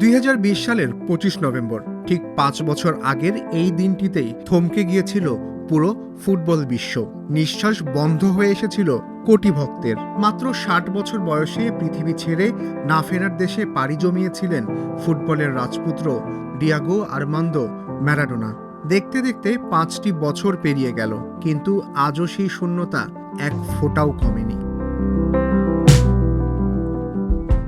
দুই হাজার বিশ সালের পঁচিশ নভেম্বর, ঠিক পাঁচ বছর আগের এই দিনটিতেই থমকে গিয়েছিল পুরো ফুটবল বিশ্ব। নিঃশ্বাস বন্ধ হয়ে এসেছিল কোটি ভক্তের। মাত্র ষাট বছর বয়সে পৃথিবী ছেড়ে না ফেরার দেশে পাড়ি জমিয়েছিলেন ফুটবলের রাজপুত্র ডিয়াগো আরমান্দো ম্যারাডোনা। দেখতে দেখতে পাঁচটি বছর পেরিয়ে গেল, কিন্তু আজও সেই শূন্যতা এক ফোঁটাও কমেনি।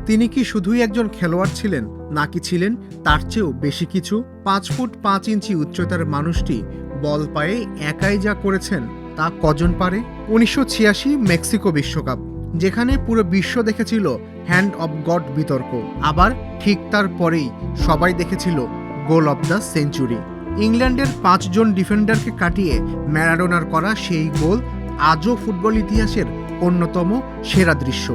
তিনি কি শুধুই একজন খেলোয়াড় ছিলেন, নাকি ছিলেন তার চেয়েও বেশি কিছু? পাঁচ ফুট পাঁচ ইঞ্চি উচ্চতার মানুষটি বল পায়ে একাই যা করেছেন তা কজন পারে? উনিশশো ছিয়াশি মেক্সিকো বিশ্বকাপ, যেখানে পুরো বিশ্ব দেখেছিল হ্যান্ড অব গড বিতর্ক। আবার ঠিক তার পরেই সবাই দেখেছিল গোল অব দ্য সেঞ্চুরি। ইংল্যান্ডের পাঁচজন ডিফেন্ডারকে কাটিয়ে ম্যারাডোনার করা সেই গোল আজও ফুটবল ইতিহাসের অন্যতম সেরা দৃশ্য।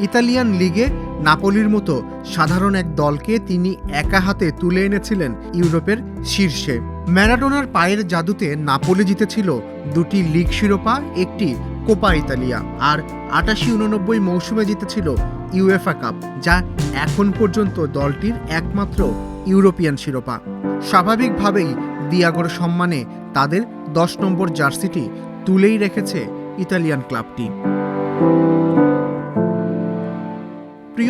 ইতালিয়ান লিগে নাপোলির মতো সাধারণ এক দলকে তিনি একা হাতে তুলে এনেছিলেন ইউরোপের শীর্ষে। ম্যারাডোনার পায়ের জাদুতে নাপোলি জিতেছিল দুটি লিগ শিরোপা, একটি কোপা ইতালিয়া, আর আটাশি উননব্বই মৌসুমে জিতেছিল ইউএফা কাপ, যা এখন পর্যন্ত দলটির একমাত্র ইউরোপিয়ান শিরোপা। স্বাভাবিকভাবেই দিয়াগোর সম্মানে তাদের দশ নম্বর জার্সিটি তুলেই রেখেছে ইতালিয়ান ক্লাবটি।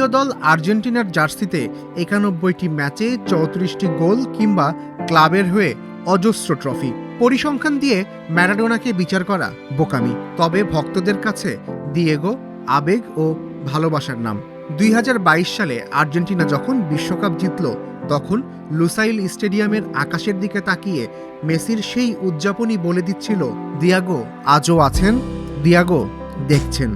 প্রিয় দল আর্জেন্টিনার জার্সিতে একানব্বইটি ম্যাচে চৌত্রিশটি গোল কিংবা ক্লাবের হয়ে অজস্র ট্রফি। পরিসংখ্যান দিয়ে ম্যারাডোনাকে বিচার করা বোকামি। তবে ভক্তদের কাছে দিয়েগো, আবেগ ও ভালোবাসার নাম। দুই হাজার বাইশ সালে আর্জেন্টিনা যখন বিশ্বকাপ জিতল, তখন লুসাইল স্টেডিয়ামের আকাশের দিকে তাকিয়ে মেসির সেই উদযাপনই বলে দিচ্ছিল, দিয়াগো, আজও আছেন? দিয়াগো, দেখছেন।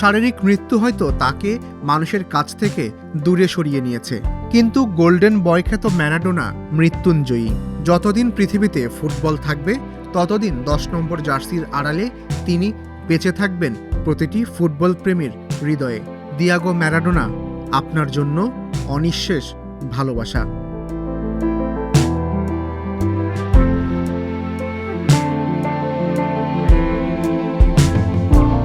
শারীরিক মৃত্যু হয়তো তাকে মানুষের কাছ থেকে দূরে সরিয়ে নিয়েছে। কিন্তু গোল্ডেন বয় খ্যাত ম্যারাডোনা মৃত্যুঞ্জয়ী। যতদিন পৃথিবীতে ফুটবল থাকবে, ততদিন দশ নম্বর জার্সির আড়ালে তিনি বেঁচে থাকবেন প্রতিটি ফুটবল প্রেমীর হৃদয়ে। দিয়াগো ম্যারাডোনা, আপনার জন্য অনিঃশেষ ভালোবাসা।